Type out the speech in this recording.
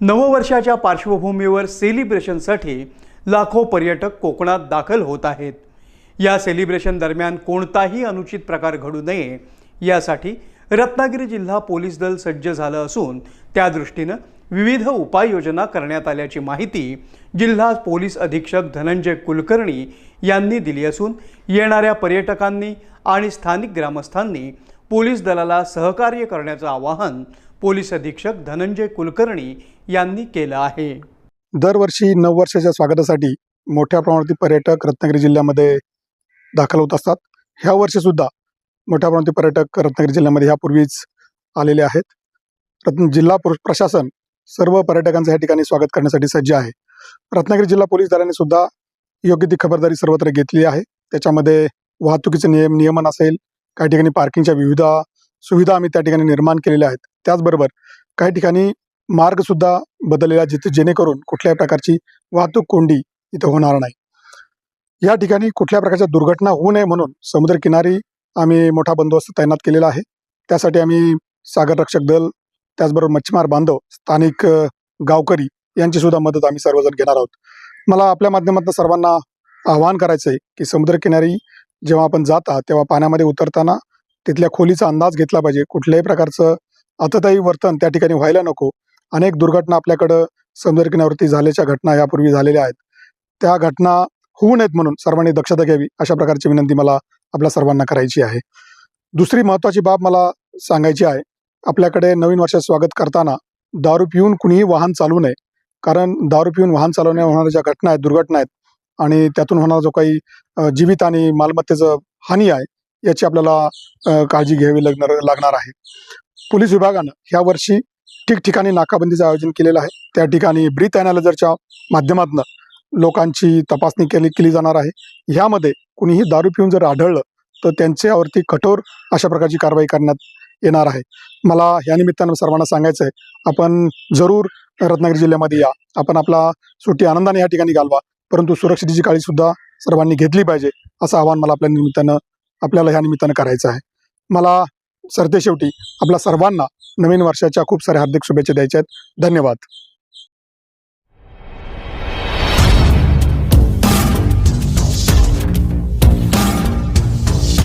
नववर्षाच्या पार्श्वभूमीवर सेलिब्रेशनसाठी लाखो पर्यटक कोकणात दाखल होत आहेत. या सेलिब्रेशन दरम्यान कोणताही अनुचित प्रकार घडू नये यासाठी रत्नागिरी जिल्हा पोलीस दल सज्ज झालं असून त्या दृष्टीनं विविध उपाययोजना करण्यात आल्याची माहिती जिल्हा पोलीस अधीक्षक धनंजय कुलकर्णी यांनी दिली असून येणाऱ्या पर्यटकांनी आणि स्थानिक ग्रामस्थांनी पोलीस दलाला सहकार्य करण्याचं आवाहन पोलीस अधीक्षक धनंजय कुलकर्णी यांनी केलं आहे. दरवर्षी नववर्षाच्या स्वागतासाठी मोठ्या प्रमाणात पर्यटक रत्नागिरी जिल्ह्यामध्ये दाखल होत असतात. ह्या वर्षी सुद्धा मोठ्या प्रमाणात पर्यटक रत्नागिरी जिल्ह्यामध्ये ह्यापूर्वीच आलेले आहेत. रत्न जिल्हा प्रशासन सर्व पर्यटकांचं या ठिकाणी स्वागत करण्यासाठी सज्ज आहे. रत्नागिरी जिल्हा पोलीस दलाने सुद्धा योग्य ती खबरदारी सर्वत्र घेतली आहे. त्याच्यामध्ये वाहतुकीचे नियम नियमन असेल काही ठिकाणी पार्किंगच्या विविध सुविधा आम्ही त्या ठिकाणी निर्माण केलेल्या आहेत. त्याचबरोबर काही ठिकाणी मार्गसुद्धा बदललेला जिथे जेणेकरून कुठल्याही प्रकारची वाहतूक कोंडी इथं होणार नाही. या ठिकाणी कुठल्या प्रकारच्या दुर्घटना होऊ नये म्हणून समुद्रकिनारी आम्ही मोठा बंदोबस्त तैनात केलेला आहे. त्यासाठी आम्ही सागर रक्षक दल त्याचबरोबर मच्छीमार बांधव स्थानिक गावकरी यांची सुद्धा मदत आम्ही सर्वजण घेणार आहोत. मला आपल्या माध्यमातून सर्वांना आवाहन करायचं आहे की समुद्रकिनारी जेव्हा आपण जाता तेव्हा पाण्यामध्ये उतरताना तिथल्या खोलीचा अंदाज घेतला पाहिजे. कुठल्याही प्रकारचं आतताई वर्तन त्या ठिकाणी व्हायला नको. अनेक दुर्घटना आपल्याकडं समुद्रकिनाऱ्यावरती झाल्याच्या घटना यापूर्वी झालेल्या आहेत. त्या घटना होऊ नयेत म्हणून सर्वांनी दक्षता घ्यावी अशा प्रकारची विनंती मला आपल्या सर्वांना करायची आहे. दुसरी महत्त्वाची बाब मला सांगायची आहे. आपल्याकडे नवीन वर्षात स्वागत करताना दारू पिऊन कुणीही वाहन चालवू नये. कारण दारू पिऊन वाहन चालवण्या होणाऱ्या ज्या घटना आहेत दुर्घटना आहेत आणि त्यातून होणारा जो काही जीवित आणि मालमत्तेचं हानी आहे याची आपल्याला काळजी घ्यावी लागणार लागणार आहे. पोलीस विभागानं ह्या वर्षी ठिकठिकाणी नाकाबंदीचं आयोजन केलेलं आहे. त्या ठिकाणी ब्रीथ अनालायझरच्या माध्यमातून लोकांची तपासणी केली केली जाणार आहे. ह्यामध्ये कुणीही दारू पिऊन जर आढळलं तर त्यांच्यावरती कठोर अशा प्रकारची कारवाई करण्यात येणार आहे. मला या निमित्तानं सर्वांना सांगायचं आहे आपण जरूर रत्नागिरी जिल्ह्यामध्ये या. आपण आपला सुट्टी आनंदाने या ठिकाणी घालवा परंतु सुरक्षितेची काळजी सुद्धा सर्वांनी घेतली पाहिजे असं आवाहन मला आपल्या निमित्तानं आपल्याला ह्या निमित्तानं करायचं आहे. मला सरते शेवटी आपल्या सर्वांना नवीन वर्षाच्या खूप साऱ्या हार्दिक शुभेच्छा द्यायच्या आहेत. धन्यवाद.